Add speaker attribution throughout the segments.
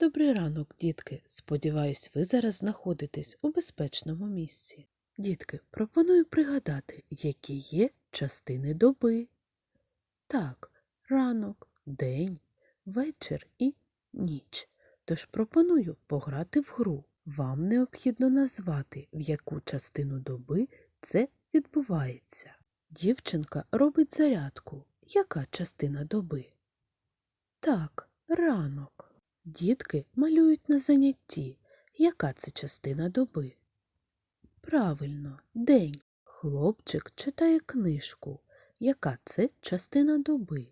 Speaker 1: Добрий ранок, дітки. Сподіваюсь, ви зараз знаходитесь у безпечному місці. Дітки, пропоную пригадати, які є частини доби. Так, ранок, день, вечір і ніч. Тож пропоную пограти в гру. Вам необхідно назвати, в яку частину доби це відбувається. Дівчинка робить зарядку. Яка частина доби? Так, ранок. Дітки малюють на занятті. Яка це частина доби? Правильно, день. Хлопчик читає книжку. Яка це частина доби?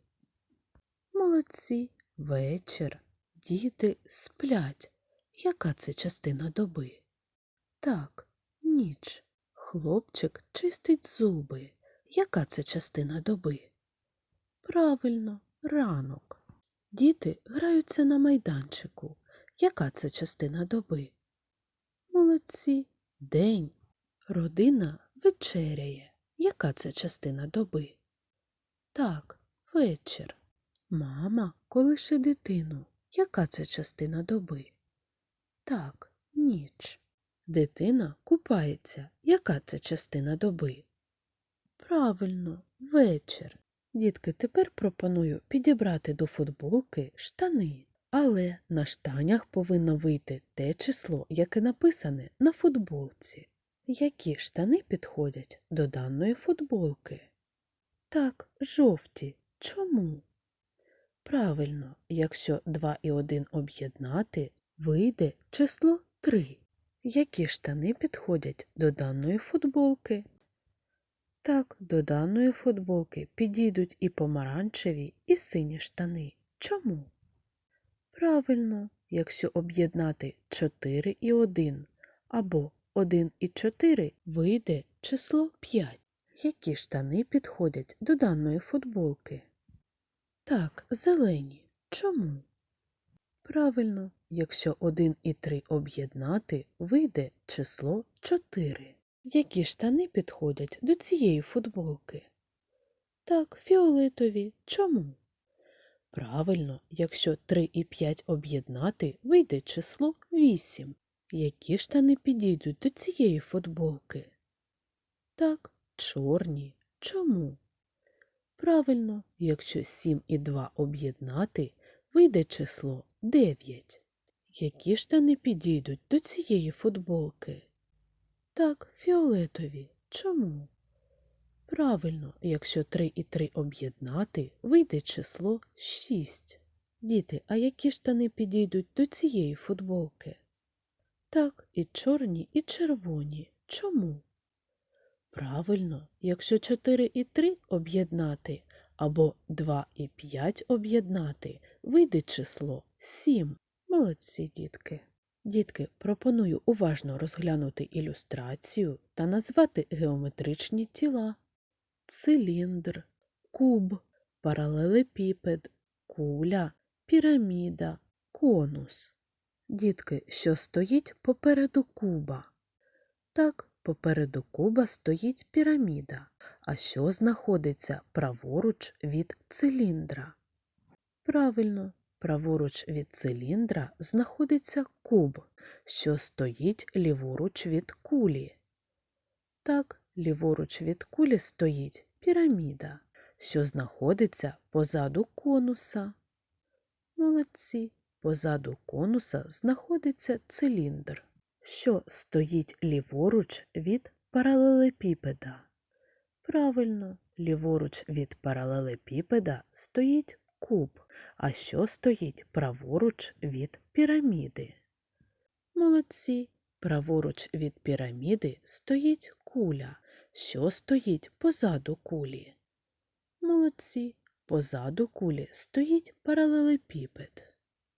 Speaker 1: Молодці. Вечір. Діти сплять. Яка це частина доби? Так, ніч. Хлопчик чистить зуби. Яка це частина доби? Правильно, ранок. Діти граються на майданчику. Яка це частина доби? Молодці. День. Родина вечеряє. Яка це частина доби? Так, вечір. Мама колише дитину. Яка це частина доби? Так, ніч. Дитина купається. Яка це частина доби? Правильно, вечір. Дітки, тепер пропоную підібрати до футболки штани. Але на штанях повинно вийти те число, яке написане на футболці. Які штани підходять до даної футболки? Так, жовті. Чому? Правильно, якщо 2 і 1 об'єднати, вийде число 3. Які штани підходять до даної футболки? Так, до даної футболки підійдуть і помаранчеві, і сині штани. Чому? Правильно, якщо об'єднати 4 і 1 або 1 і 4, вийде число 5. Які штани підходять до даної футболки? Так, зелені. Чому? Правильно, якщо 1 і 3 об'єднати, вийде число 4. Які штани підходять до цієї футболки? Так, фіолетові. Чому? Правильно, якщо 3 і 5 об'єднати, вийде число 8. Які штани підійдуть до цієї футболки? Так, чорні. Чому? Правильно, якщо 7 і 2 об'єднати, вийде число 9. Які штани підійдуть до цієї футболки? Так, фіолетові. Чому? Правильно, якщо 3 і 3 об'єднати, вийде число 6. Діти, а які штани підійдуть до цієї футболки? Так, і чорні, і червоні. Чому? Правильно, якщо 4 і 3 об'єднати або 2 і 5 об'єднати, вийде число 7. Молодці, дітки. Дітки, пропоную уважно розглянути ілюстрацію та назвати геометричні тіла. Циліндр, куб, паралелепіпед, куля, піраміда, конус. Дітки, що стоїть попереду куба? Так, попереду куба стоїть піраміда. А що знаходиться праворуч від циліндра? Правильно, праворуч від циліндра знаходиться куб, що стоїть ліворуч від кулі. Так, ліворуч від кулі стоїть піраміда, що знаходиться позаду конуса. Молодці. Позаду конуса знаходиться циліндр, що стоїть ліворуч від паралелепіпеда. Правильно, ліворуч від паралелепіпеда стоїть куб, а що стоїть праворуч від піраміди. Молодці, праворуч від піраміди стоїть куля, що стоїть позаду кулі. Молодці, позаду кулі стоїть паралелепіпед.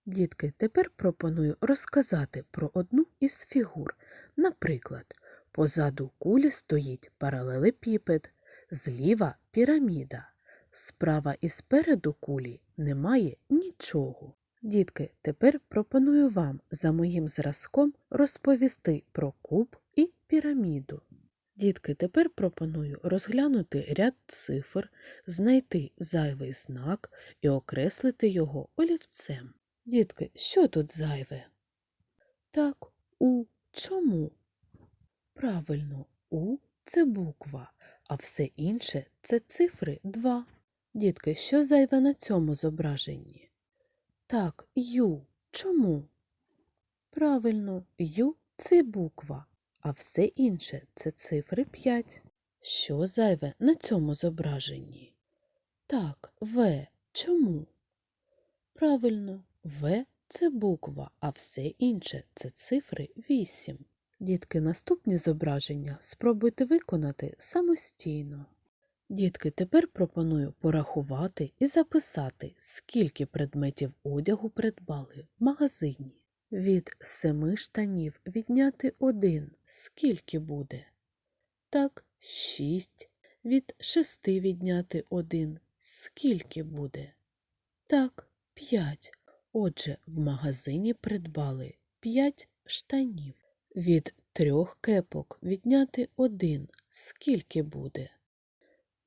Speaker 1: Дітки, тепер пропоную розказати про одну із фігур. Наприклад, позаду кулі стоїть паралелепіпед, зліва піраміда, справа і спереду кулі немає нічого. Дітки, тепер пропоную вам за моїм зразком розповісти про куб і піраміду. Дітки, тепер пропоную розглянути ряд цифр, знайти зайвий знак і окреслити його олівцем. Дітки, що тут зайве? Так, у чому? Правильно, у це буква, а все інше це цифри 2. Дітки, що зайве на цьому зображенні? Так, ю. Чому? Правильно, ю це буква, а все інше це цифри 5. Що зайве на цьому зображенні? Так, В. Чому? Правильно, В це буква, а все інше це цифри 8. Дітки, наступні зображення спробуйте виконати самостійно. Дітки, тепер пропоную порахувати і записати, скільки предметів одягу придбали в магазині. Від семи штанів відняти один. Скільки буде? Так, шість. Від шести відняти один. Скільки буде? Так, п'ять. Отже, в магазині придбали п'ять штанів. Від трьох кепок відняти один. Скільки буде?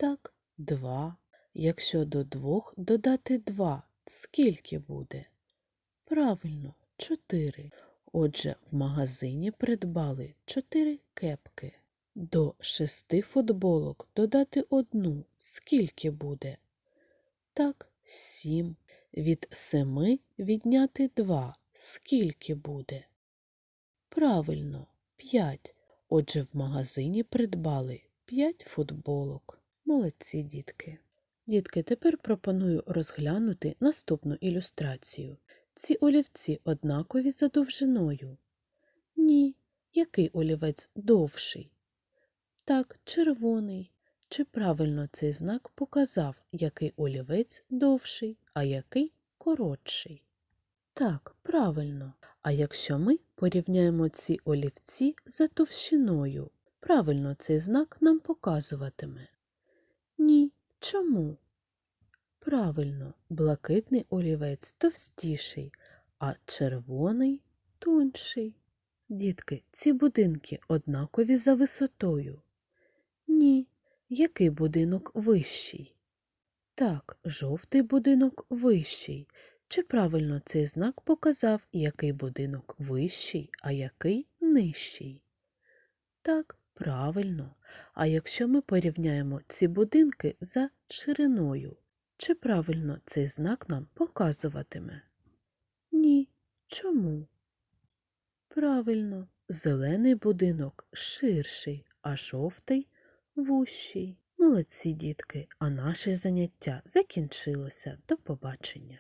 Speaker 1: Так, два. Якщо до двох додати два, скільки буде? Правильно, чотири. Отже, в магазині придбали чотири кепки. До шести футболок додати одну. Скільки буде? Так, сім. Від семи відняти два. Скільки буде? Правильно, п'ять. Отже, в магазині придбали п'ять футболок. Молодці, дітки. Дітки, тепер пропоную розглянути наступну ілюстрацію. Ці олівці однакові за довжиною. Ні. Який олівець довший? Так, червоний. Чи правильно цей знак показав, який олівець довший, а який коротший? Так, правильно. А якщо ми порівняємо ці олівці за товщиною, правильно цей знак нам показуватиме? Ні. Чому? Правильно, блакитний олівець товстіший, а червоний тонший. Дітки, ці будинки однакові за висотою. Ні. Який будинок вищий? Так, жовтий будинок вищий. Чи правильно цей знак показав, який будинок вищий, а який нижчий? Так, правильно. А якщо ми порівняємо ці будинки за шириною, чи правильно цей знак нам показуватиме? Ні. Чому? Правильно, зелений будинок ширший, а жовтий вущий. Молодці, дітки, а наше заняття закінчилося. До побачення.